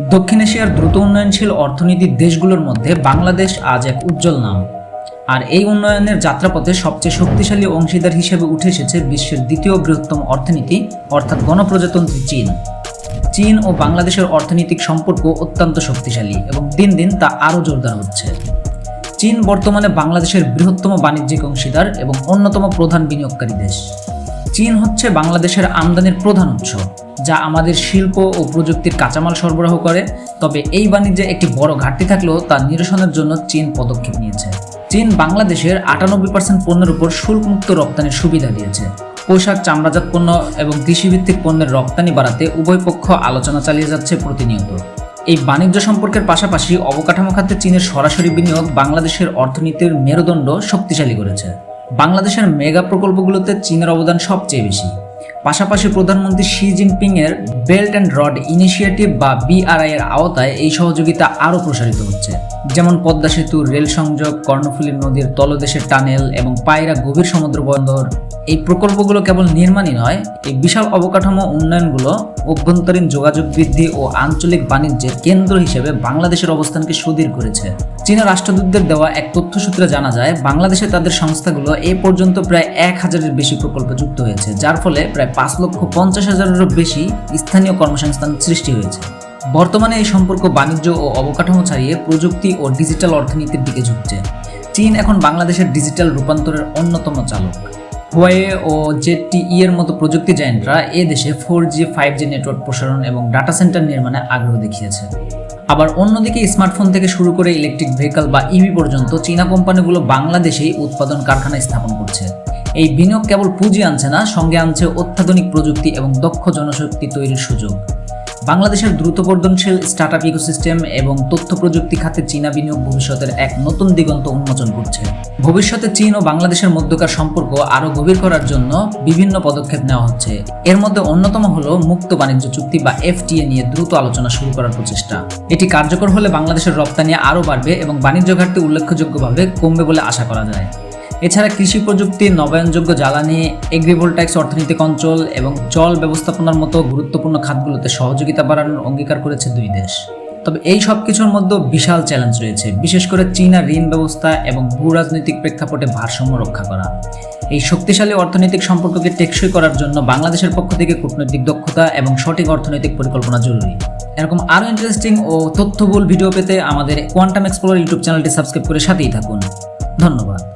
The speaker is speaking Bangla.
দক্ষিণ এশিয়ার দ্রুত উন্নয়নশীল অর্থনীতির দেশগুলোর মধ্যে বাংলাদেশ আজ এক উজ্জ্বল নাম। আর এই উন্নয়নের যাত্রাপথে সবচেয়ে শক্তিশালী অংশীদার হিসেবে উঠে এসেছে বিশ্বের দ্বিতীয় বৃহত্তম অর্থনীতি, অর্থাৎ গণপ্রজাতন্ত্রী চীন। চীন ও বাংলাদেশের অর্থনৈতিক সম্পর্ক অত্যন্ত শক্তিশালী এবং দিন দিন তা আরও জোরদার হচ্ছে। চীন বর্তমানে বাংলাদেশের বৃহত্তম বাণিজ্যিক অংশীদার এবং অন্যতম প্রধান বিনিয়োগকারী দেশ। চীন হচ্ছে বাংলাদেশের আমদানির প্রধান উৎস, যা আমাদের শিল্প ও প্রযুক্তির কাঁচামাল সরবরাহ করে। তবে এই বাণিজ্যে একটি বড় ঘাটতি থাকলেও তা নিরসনের জন্য চীন পদক্ষেপ নিয়েছে। চীন বাংলাদেশের আটানব্বই পার্সেন্ট পণ্যের উপর শুল্কমুক্ত রপ্তানির সুবিধা দিয়েছে। পোশাক, চামড়াজাত পণ্য এবং কৃষিভিত্তিক পণ্যের রপ্তানি বাড়াতে উভয় পক্ষ আলোচনা চালিয়ে যাচ্ছে প্রতিনিয়ত। এই বাণিজ্য সম্পর্কের পাশাপাশি অবকাঠামো খাতে চীনের সরাসরি বিনিয়োগ বাংলাদেশের অর্থনীতির মেরুদণ্ড শক্তিশালী করেছে। বাংলাদেশের মেগা প্রকল্পগুলোতে চীনের অবদান সবচেয়ে বেশি। পাশাপাশি প্রধানমন্ত্রী শি জিনপিং এর বেল্ট অ্যান্ড রড ইনিশিয়েটিভ বা বিআরআই এর আওতায় এই সহযোগিতা আরও প্রসারিত হচ্ছে। যেমন পদ্মা সেতু, রেল সংযোগ, কর্ণফুলী নদীর তলদেশের টানেল এবং পায়রা গভীর সমুদ্র বন্দর এই প্রকল্পগুলো কেবল নির্মাণই নয়, এই বিশাল অবকাঠামো উন্নয়নগুলো অভ্যন্তরীণ যোগাযোগ বৃদ্ধি ও আঞ্চলিক বাণিজ্যের কেন্দ্র হিসেবে বাংলাদেশের অবস্থানকে সুদৃঢ় করেছে। চীনা রাষ্ট্রদূতদের দেওয়া এক তথ্যসূত্রে জানা যায়, বাংলাদেশে তাদের সংস্থাগুলো এ পর্যন্ত প্রায় এক হাজারের বেশি প্রকল্পে যুক্ত হয়েছে, যার ফলে প্রায় পাঁচ লক্ষ পঞ্চাশ হাজারেরও বেশি স্থানীয় কর্মসংস্থান সৃষ্টি হয়েছে। বর্তমানে এই সম্পর্ক বাণিজ্য ও অবকাঠামো ছাড়িয়ে প্রযুক্তি ও ডিজিটাল অর্থনীতির দিকে ঝুঁকছে। চীন এখন বাংলাদেশের ডিজিটাল রূপান্তরের অন্যতম চালক। হুয়াওয়ে ও জেডটিই এর মতো প্রযুক্তি জায়েন্টরা এ দেশে four G five G network প্রসারণ এবং ডাটা সেন্টার নির্মাণে আগ্রহ দেখিয়েছে। আবার অন্যদিকে স্মার্টফোন থেকে শুরু করে ইলেকট্রিক ভেহিকল বা ইভি পর্যন্ত চীনা কোম্পানিগুলো বাংলাদেশেই উৎপাদন কারখানা স্থাপন করছে। এই বিনিয়োগ কেবল পুঁজি আনছে না, সঙ্গে আনছে অত্যাধুনিক প্রযুক্তি এবং দক্ষ জনশক্তি তৈরির সুযোগ। বাংলাদেশের দ্রুত বর্ধনশীল স্টার্ট আপ ইকোসিস্টেম এবং তথ্য প্রযুক্তি খাতে চীনা বিনিয়োগ ভবিষ্যতের এক নতুন দিগন্ত উন্মোচন করছে। ভবিষ্যতে চীন ও বাংলাদেশের মধ্যকার সম্পর্ক আরও গভীর করার জন্য বিভিন্ন পদক্ষেপ নেওয়া হচ্ছে। এর মধ্যে অন্যতম হল মুক্ত বাণিজ্য চুক্তি বা এফটিএ নিয়ে দ্রুত আলোচনা শুরু করার প্রচেষ্টা। এটি কার্যকর হলে বাংলাদেশের রপ্তানি আরও বাড়বে এবং বাণিজ্য ঘাটতি উল্লেখযোগ্যভাবে কমবে বলে আশা করা যায়। এছাড়া কৃষি প্রযুক্তি, নবায়নযোগ্য জ্বালানি এগ্রিভোল্টাইক্স অর্থনৈতিক অঞ্চল এবং জল ব্যবস্থাপনার মতো গুরুত্বপূর্ণ খাতগুলোতে সহযোগিতা বাড়ানোর অঙ্গীকার করেছে দুই দেশ। তবে এই সব কিছুর মধ্যে বিশাল চ্যালেঞ্জ রয়েছে, বিশেষ করে চীনা ঋণ ব্যবস্থা এবং ভূ রাজনৈতিক প্রেক্ষাপটে ভারসাম্য রক্ষা করা। এই শক্তিশালী অর্থনৈতিক সম্পর্ককে টেকসই করার জন্য বাংলাদেশের পক্ষ থেকে কূটনৈতিক দক্ষতা এবং সঠিক অর্থনৈতিক পরিকল্পনা জরুরি। এরকম আরও ইন্টারেস্টিং ও তথ্যবহুল ভিডিও পেতে আমাদের কোয়ান্টাম এক্সপ্লোর ইউটিউব চ্যানেলটি সাবস্ক্রাইব করে সাথেই থাকুন। ধন্যবাদ।